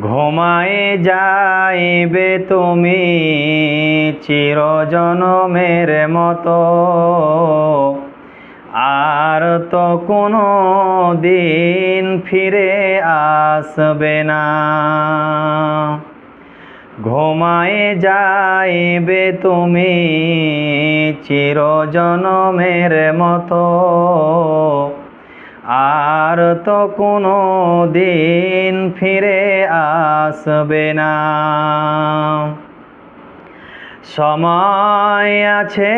ঘুমায়ে যাইবে তুমি চিরজনমের মতো। আর তো কোনো দিন ফিরে আসবে না। ঘুমায়ে যাইবে তুমি চিরজনমের মতো। আর তো কোনো দিন ফিরে আসবে না। সময় আছে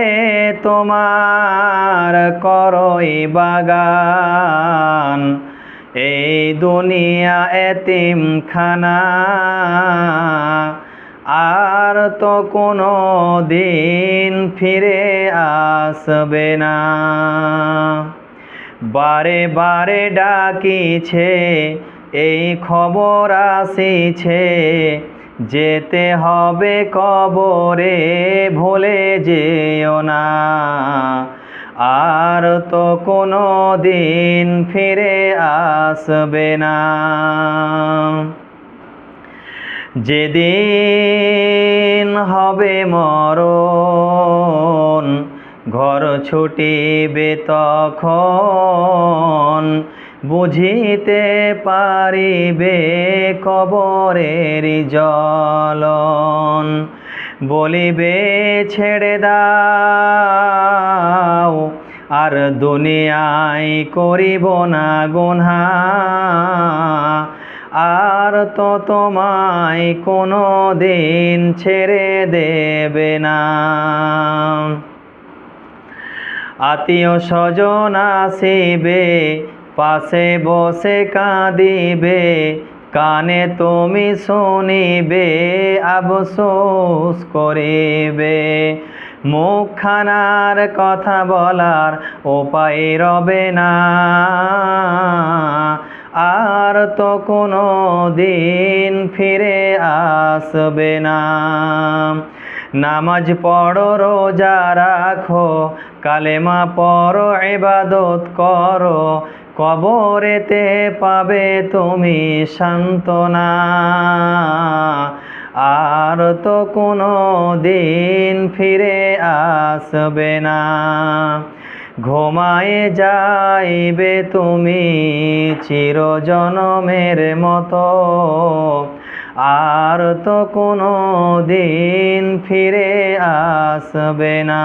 তোমার, করই বাগান। এই দুনিয়া এতিমখানা। আর তো কোনো দিন ফিরে আসবে না। বারে বারে ডাকিছে, এই খবর আসিছে। যেতে হবে কবরে, ভুলে যেও না। আর তো কোনো দিন ফিরে আসবে না। যেদিন হবে মরণ ঘর ছুটিবে তখন বুঝিতে পারিবে কবরের জলন বলিবে, ছেড়ে দাও, আর দুনিয়ায় করিব না গুনহা। আর তো তোমায় কোনো দিন ছেড়ে দেবে না। আত্মীয় স্বজন আসিবে, পাশে বসে কাঁদিবে, কানে তুমি শুনিবে আবসোস করিবে। মুখখানার কথা বলার উপায় রবে না, আর তো কোনো দিন ফিরে আসবে না। নামাজ পড়ো, রোজা রাখো, কালেমা পড়ো এবাদত করো, কবরেতে পাবে তুমি সান্ত্বনা। আর তো কোনো দিন ফিরে আসবে না। ঘুমায়ে যাইবে তুমি চিরজনমের মতো। আর তো কোনো দিন ফিরে আসবে না।